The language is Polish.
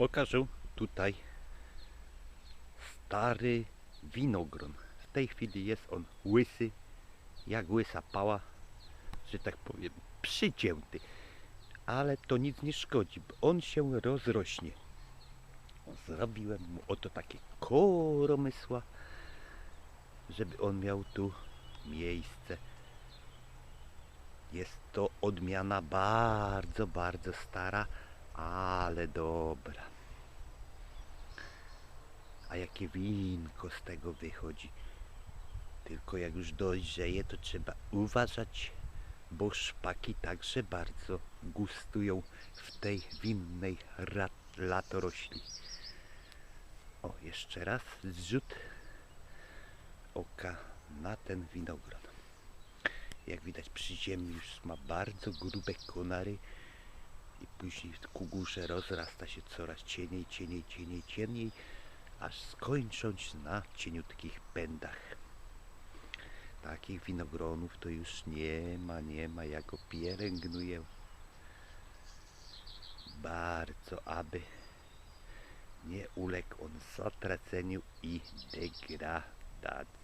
pokażę tutaj stary winogron. W tej chwili jest on łysy, jak łysa pała, że tak powiem, przycięty. Ale to nic nie szkodzi, bo on się rozrośnie. Zrobiłem mu oto takie koromysła, żeby on miał tu miejsce. Jest to odmiana bardzo, bardzo stara, ale dobra. A jakie winko z tego wychodzi. Tylko jak już dojrzeje, to trzeba uważać, bo szpaki także bardzo gustują w tej winnej latorośli. O, jeszcze raz zrzut oka na ten winogron. Jak widać przy ziemi już ma bardzo grube konary i później ku górze rozrasta się coraz cieniej, cieniej, cieniej, cieniej, aż skończąc na cieniutkich pędach. Takich winogronów to już nie ma, nie ma, ja go pielęgnuję bardzo, aby nie uległ on zatraceniu i degradacji.